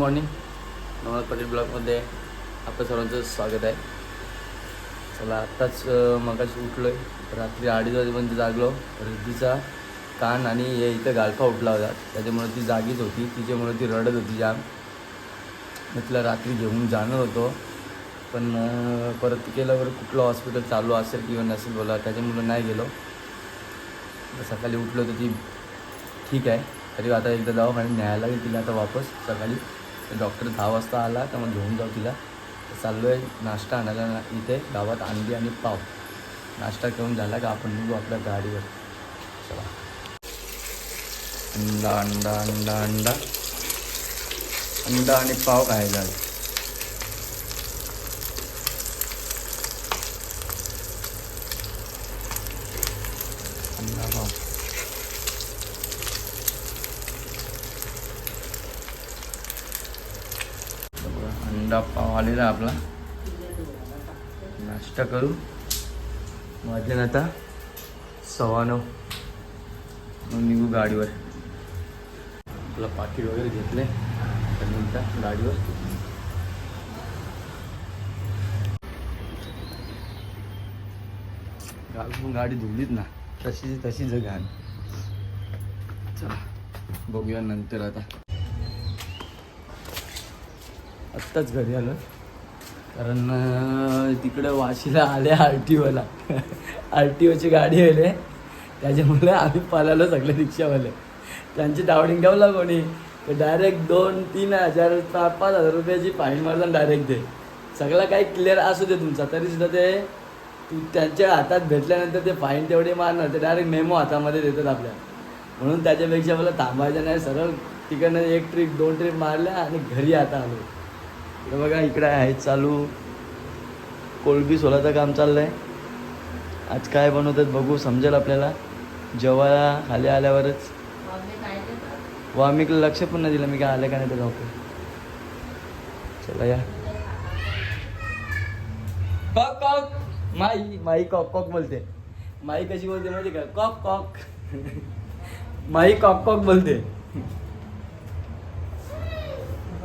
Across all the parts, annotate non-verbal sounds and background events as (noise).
Morning Nawaz Patil ब्लॉगमध्ये आपलं सर्वांचं स्वागत आहे. चला आत्ताच मगाशी उठलो आहे रात्री अडीच वाजेपर्यंत जागलो. रिद्धीचा कान आणि हे इथं गालफा उठला होता. त्याच्यामुळे ती जागीच होती. तिच्यामुळे ती रडत होती जाम. मी तिला रात्री घेऊन जाणार होतो. पण परत केल्यावर कुठलं हॉस्पिटल चालू असेल किंवा नसेल बोला त्याच्यामुळे नाही गेलो. सकाळी उठलो तर ती ठीक आहे. तरी आता एकदा दवाखान्यात न्यायला लागेल तिला आता वापस सकाळी. डॉक्टर दहा वाजता आला तर मग घेऊन जाऊ तिला. चाललो आहे नाश्ता आणायला ना इथे गावात अंडी आणि पाव. नाश्ता करून झाला का आपण निघू आपल्या गाडीवर. चला. अंडा अंडा अंडा अंडा. अंडा आणि पाव खायला. अंडा पाव बघा, अंडा पाव आलेला आपला. नाश्ता करू. वाजन आता सव्वा नऊ. मग निघू गाडीवर. आपलं पाकिट वगैरे घेतले. तर निघता गाडीवर. गाडी पण गाडी धुलीत ना. तशीच तशीच घाण. चला बघूया नंतर आता. आत्ताच घरी आलो. कारण तिकडं वाशीला आले आर टी ओला आर टी ओची गाडी आले. त्याच्यामुळे आम्ही पळालो सगळे रिक्षावाले. त्यांची डावडिंग ठेवला कोणी? तर डायरेक्ट दोन तीन हजार पाच पाच हजार रुपयाची फाईन मारला डायरेक्ट दे सगळा काही क्लिअर असू दे तुमचा. तरीसुद्धा ते तू त्यांच्या हातात भेटल्यानंतर ते फाईन तेवढे मारणार. ते डायरेक्ट मेमो हातामध्ये देतात आपल्या. म्हणून त्याच्यापेक्षा मला थांबायचं नाही. सरळ तिकडनं एक ट्रिप दोन ट्रिप मारल्या आणि घरी आता आलो. इकडे बघा इकडे आहे चालू. कोलबी सोलाचं काम चाललंय. आज काय बनवतात बघू समजेल आपल्याला. जेवायला खाली आल्यावरच. वामिकला लक्ष पण नाही दिलं मी काय आलं का नाही तर जाऊ चला या. कॉक कॉक. माई माई कॉक कॉक बोलते. माई कशी बोलते माहिती का? कॉक कॉक. माई कॉक कॉक बोलते.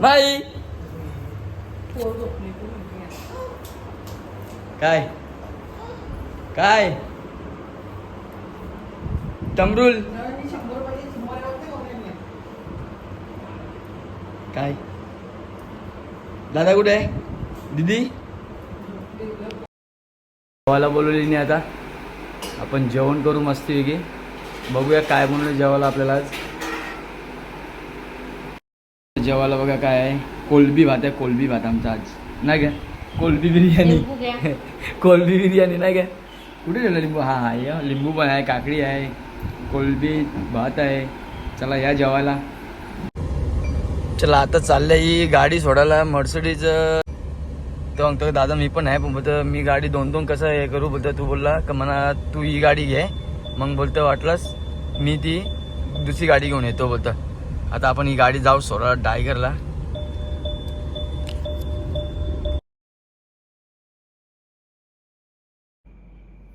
माई काय? काय? तमरुल काय? दादा कुठे आहे? दीदी? जेवायला बोलवली नाही आता. आपण जेवण करू मस्ती बघूया काय म्हणून जेवायला आपल्याला आज. जेवायला बघा काय आहे. कोलबी भात आहे कोलबी भात आमचा आज. नाही का? कोलबी बिर्याणी. (laughs) कोलबी बिर्याणी नाही काय कुठे ठेवलं लिंबू? हा हा या. लिंबू पण आहे काकडी आहे कोलबी भात आहे. चला या जेवायला. चला आता चाललंय ही गाडी सोडायला मर्सडीज तो म्हणतो दादा मी पण आहे. पण बोलतो मी गाडी दोन दोन कसं हे करू? बोलतो तू बोलला. का म्हणा तू ही गाडी घे. मग बोलतो वाटलंस मी ती दुसरी गाडी घेऊन येतो. बोलतो. आता आपण ही गाडी जाऊ सोडा टायगरला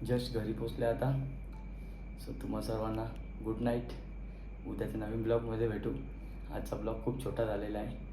जस्ट घरी पोचले आता. सो तुम्हा सर्वांना गुड नाईट उद्याच्या नवीन ब्लॉगमध्ये भेटू. आजचा ब्लॉग खूप छोटा झालेला आहे.